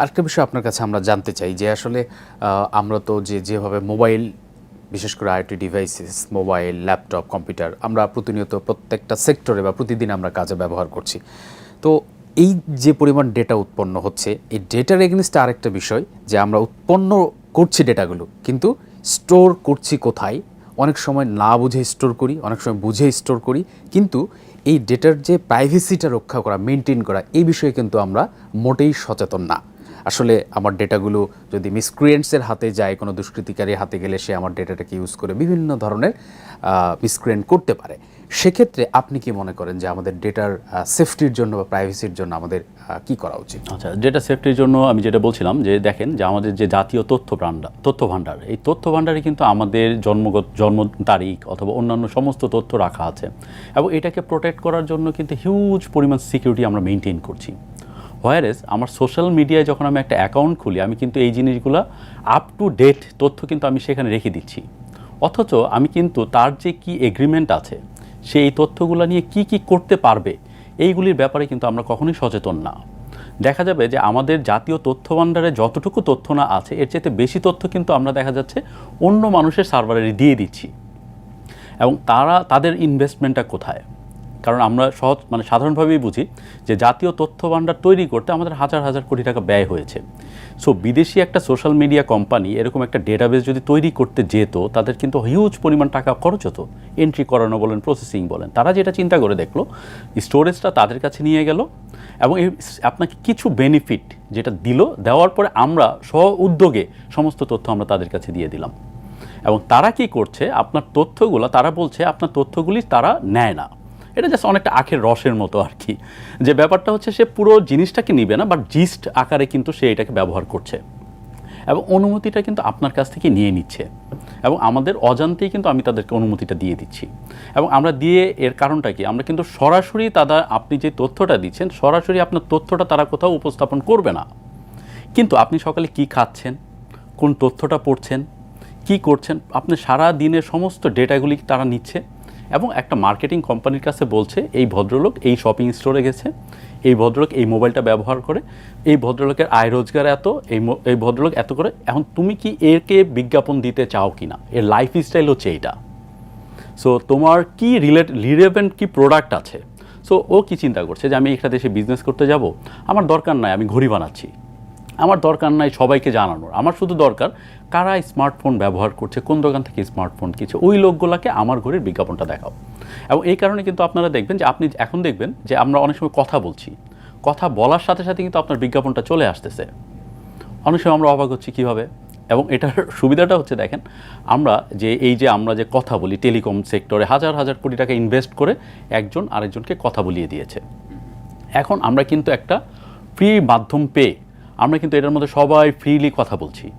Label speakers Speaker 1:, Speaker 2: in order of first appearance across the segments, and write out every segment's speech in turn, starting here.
Speaker 1: আরেকটা বিষয় আপনার কাছে আমরা জানতে চাই যে আসলে আমরা তো যে যেভাবে মোবাইল, বিশেষ করে IT devices, mobile, laptop, computer, আমরা প্রতিনিয়ত প্রত্যেকটা সেক্টরে বা প্রতিদিন আমরা কাজে ব্যবহার করছি। তো এই যে পরিমাণ ডেটা উৎপন্ন হচ্ছে, এই ডেটার এগেনস্টে আরেকটা বিষয় যে আমরা উৎপন্ন করছি ডেটাগুলো কিন্তু স্টোর করছি কোথায়? অনেক সময় না বুঝে স্টোর করি, অনেক সময় বুঝে স্টোর করি, কিন্তু এই ডেটার যে প্রাইভেসিটা রক্ষা করা মেনটেন করা, এই বিষয়ে কিন্তু আমরা মোটেই সচেতন না। আসলে আমার ডেটাগুলো যদি মিসক্রিয়েন্টসের হাতে যায়, কোনো দুষ্কৃতিকারীর হাতে গেলে সে আমার ডেটাটাকে ইউজ করে বিভিন্ন ধরনের মিসক্রিয়েন্ট করতে পারে। সেক্ষেত্রে আপনি কি মনে করেন যে আমাদের ডেটার সেফটির জন্য বা প্রাইভেসির জন্য আমাদের কি করা উচিত?
Speaker 2: আচ্ছা ডেটা সেফটির জন্য আমি যেটা বলছিলাম যে দেখেন যে আমাদের যে জাতীয় তথ্য ভাণ্ডার তথ্য ভাণ্ডার, এই তথ্য ভাণ্ডারে কিন্তু আমাদের জন্মগত, জন্ম তারিখ অথবা অন্যান্য সমস্ত তথ্য রাখা আছে। এবং এটাকে প্রোটেক্ট করার জন্য কিন্তু হিউজ পরিমাণ সিকিউরিটি আমরা মেনটেন করছি। হোয়ারেস আমার সোশ্যাল মিডিয়ায় যখন আমি একটা অ্যাকাউন্ট খুলি, আমি কিন্তু এই জিনিসগুলো আপ টু ডেট তথ্য কিন্তু আমি সেখানে রেখে দিচ্ছি। অথচ আমি কিন্তু তার যে কি এগ্রিমেন্ট আছে, সে এই তথ্যগুলো নিয়ে কি কি করতে পারবে, এইগুলির ব্যাপারে কিন্তু আমরা কখনোই সচেতন না। দেখা যাবে যে আমাদের জাতীয় তথ্য ভাণ্ডারে যতটুকু তথ্য না আছে, এর চাইতে বেশি তথ্য কিন্তু আমরা দেখা যাচ্ছে অন্য মানুষের সার্ভারে দিয়ে দিচ্ছি। এবং তারা, তাদের ইনভেস্টমেন্টটা কোথায়? কারণ আমরা সহজ মানে সাধারণভাবেই বুঝি যে জাতীয় তথ্য ভাণ্ডার তৈরি করতে আমাদের হাজার হাজার কোটি টাকা ব্যয় হয়েছে। সো বিদেশি একটা সোশ্যাল মিডিয়া কোম্পানি এরকম একটা ডেটাবেস যদি তৈরি করতে যেত, তাদের কিন্তু হিউজ পরিমাণ টাকা খরচ হতো। এন্ট্রি করানো বলেন প্রসেসিং বলেন, তারা যেটা চিন্তা করে দেখল স্টোরেজটা তাদের কাছে নিয়ে গেল এবং আপনাকে কিছু বেনিফিট যেটা দিল, দেওয়ার পরে আমরা স্ব উদ্যোগে সমস্ত তথ্য আমরা তাদের কাছে দিয়ে দিলাম। এবং তারা কি করছে, আপনার তথ্যগুলো, তারা বলছে, আপনার তথ্যগুলি তারা নেয় না। এটা জাস্ট অনেকটা আখের রসের মতো আর কি। যে ব্যাপারটা হচ্ছে সে পুরো জিনিসটাকে নিবে না বাট জিস্ট আকারে কিন্তু সে এটাকে ব্যবহার করছে। এবং অনুমতিটা কিন্তু আপনার কাছ থেকে নিয়ে নিচ্ছে। এবং আমাদের অজান্তেই কিন্তু আমি তাদেরকে অনুমতিটা দিয়ে দিচ্ছি। এবং আমরা দিয়ে এর কারণটা কি? আমরা কিন্তু সরাসরি তারা আপনি যে তথ্যটা দিচ্ছেন, সরাসরি আপনার তথ্যটা তারা কোথাও উপস্থাপন করবে না। কিন্তু আপনি সকালে কি খাচ্ছেন? কোন তথ্যটা পড়ছেন? কি করছেন? আপনি সারা দিনের সমস্ত ডেটাগুলি তারা নিচ্ছে? এবং একটা মার্কেটিং কোম্পানির কাছে বলছে, এই ভদ্রলোক এই শপিং স্টোরে গেছে, এই ভদ্রলোক এই মোবাইলটা ব্যবহার করে, এই ভদ্রলোকের আয় রোজগার এত, এই এই ভদ্রলোক এত করে, এখন তুমি কি এরকে বিজ্ঞাপন দিতে চাও কি না এর লাইফ স্টাইল হচ্ছে এইটা। সো তোমার কি রিলেট রিলেভেন্ট কি প্রোডাক্ট আছে? সো ও কি চিন্তা করছে যে আমি একটা দেশে বিজনেস করতে যাব? আমার দরকার নাই, আমি ঘড়ি বানাচ্ছি। আমার দরকার নাই সবাইকে জানানোর। আমার শুধু দরকার কারা স্মার্টফোন ব্যবহার করছে, কোন দোকান থেকে স্মার্টফোন কিনছে, ওই লোকগুলোকে আমার ঘড়ির বিজ্ঞাপনটা দেখাও। এবং এই কারণে কিন্তু আপনারা দেখবেন যে আপনি এখন দেখবেন যে আমরা অনেক সময় কথা বলছি। কথা বলার সাথে সাথে কিন্তু আপনার বিজ্ঞাপনটা চলে আসতেছে। অনেক সময় আমরা অবাক হচ্ছি কীভাবে? এবং এটার সুবিধাটা হচ্ছে দেখেন, আমরা যে এই যে আমরা যে কথা বলি টেলিকম সেক্টরে হাজার হাজার কোটি টাকা ইনভেস্ট করে একজন আরেকজনকে কথা বলিয়ে দিয়েছে। এখন আমরা কিন্তু একটা ফ্রি মাধ্যম পেয়ে আমরা কিন্তু এটার মধ্যে সবাই ফ্রিলি কথা বলছি।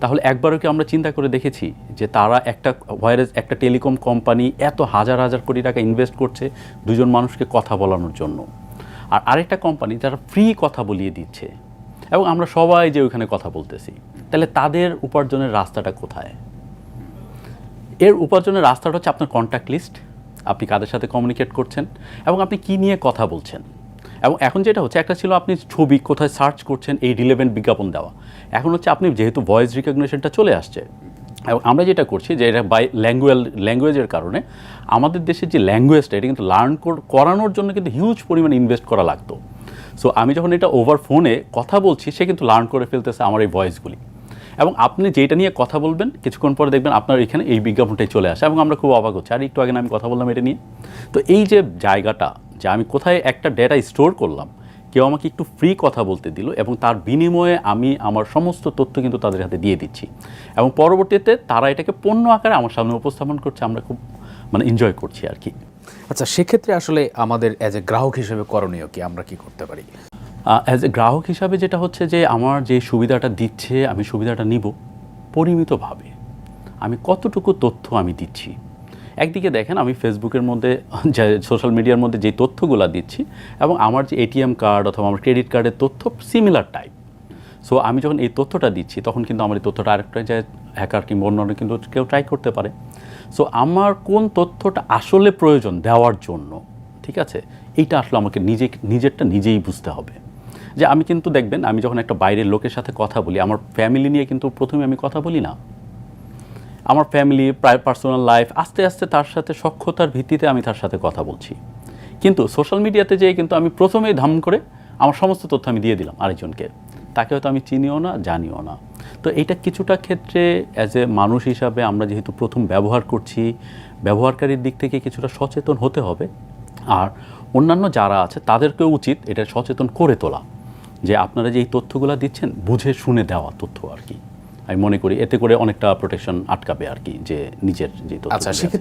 Speaker 2: তাহলে একবারও কি আমরা চিন্তা করে দেখেছি যে তারা একটা ভাইরাস একটা টেলিকম কোম্পানি এত হাজার হাজার কোটি টাকা ইনভেস্ট করছে দুজন মানুষকে কথা বলানোর জন্য? আর আরেকটা কোম্পানি যারা ফ্রি কথা বলিয়ে দিচ্ছে। এবং আমরা সবাই যে ওইখানে কথা বলতেছি। তাহলে তাদের উপার্জনের রাস্তাটা কোথায়? এর উপার্জনের রাস্তাটা হচ্ছে আপনার কন্ট্যাক্ট লিস্ট আপনি কাদের সাথে কমিউনিকেট করছেন? এবং আপনি কি নিয়ে কথা বলছেন? এবং এখন যেটা হচ্ছে, একটা ছিল আপনি ছবি কোথায় সার্চ করছেন, এই রিলেভেন্ট বিজ্ঞাপন দেওয়া। এখন হচ্ছে আপনি যেহেতু ভয়েস রিকগনিশনটা চলে আসছে, এবং আমরা যেটা করছি যে এটা বাই ল্যাঙ্গুয়েজ ল্যাঙ্গুয়েজের কারণে আমাদের দেশের যে ল্যাঙ্গুয়েজটা এটা কিন্তু লার্ন করানোর জন্য কিন্তু হিউজ পরিমাণে ইনভেস্ট করা লাগতো। সো আমি যখন এটা ওভার ফোনে কথা বলছি, সে কিন্তু লার্ন করে ফেলতেছে আমার এই ভয়েসগুলি এবং আপনি যেটা নিয়ে কথা বলবেন, কিছুক্ষণ পরে দেখবেন আপনার এখানে এই বিজ্ঞাপনটাই চলে আসে, এবং আমরা খুব অবাক হচ্ছি। আর, একটু আগে আমি কথা বললাম এটা নিয়ে? তো এই যে জায়গাটা যে আমি কোথায় একটা ডেটা স্টোর করলাম কেউ আমাকে একটু ফ্রি কথা বলতে দিল এবং তার বিনিময়ে আমি আমার সমস্ত তথ্য কিন্তু তাদের হাতে দিয়ে দিচ্ছি। এবং পরবর্তীতে তারা এটাকে পণ্য আকারে আমার সামনে উপস্থাপন করছে আমরা খুব মানে এনজয় করছি আর কি।
Speaker 1: আচ্ছা সেক্ষেত্রে আসলে আমাদের অ্যাজ এ গ্রাহক হিসেবে করণীয় কি? আমরা কি করতে পারি?
Speaker 2: অ্যাজ এ গ্রাহক হিসাবে যেটা হচ্ছে যে আমার যে সুবিধাটা দিচ্ছে আমি সুবিধাটা নিব পরিমিতভাবে। আমি কতটুকু তথ্য আমি দিচ্ছি? একদিকে দেখেন আমি ফেসবুকের মধ্যে সোশ্যাল মিডিয়ার মধ্যে যে তথ্যগুলো দিচ্ছি এবং আমার যে এটিএম কার্ড অথবা আমার ক্রেডিট কার্ডের তথ্য সিমিলার টাইপ সো আমি যখন এই তথ্যটা দিচ্ছি, তখন কিন্তু আমার এই তথ্যটা আরেকটা যে হ্যাকার কিংবা অন্যান্য কিন্তু কেউ ট্রাই করতে পারে। সো আমার কোন তথ্যটা আসলে প্রয়োজন দেওয়ার জন্য, ঠিক আছে? এইটা আসলে আমাকে নিজে, নিজেরটা নিজেই বুঝতে হবে। যে আমি কিন্তু দেখবেন, আমি যখন একটা বাইরের লোকের সাথে কথা বলি, আমার ফ্যামিলি নিয়ে কিন্তু প্রথমে আমি কথা বলি না। আমার ফ্যামিলি প্রায় পার্সোনাল লাইফ আস্তে আস্তে তার সাথে সক্ষতার ভিত্তিতে আমি তার সাথে কথা বলছি। কিন্তু সোশ্যাল মিডিয়াতে যেয়ে কিন্তু আমি প্রথমেই ধাম করে আমার সমস্ত তথ্য আমি দিয়ে দিলাম আরেকজনকে। তাকে হয়তো আমি চিনিও না, জানিও না। তো এইটা কিছুটা ক্ষেত্রে অ্যাজ এ মানুষ হিসাবে আমরা যেহেতু প্রথম ব্যবহার করছি, ব্যবহারকারীর দিক থেকে কিছুটা সচেতন হতে হবে। আর অন্যান্য যারা আছে তাদেরকেও উচিত এটা সচেতন করে তোলা। যে আপনারা যে এই তথ্যগুলো দিচ্ছেন, বুঝে শুনে দেওয়া তথ্য আর কি। আমি মনে করি এতে করে অনেকটা প্রোটেকশন আটকাবে আর কি যে নিজের যে
Speaker 1: আচ্ছা সেক্ষেত্রে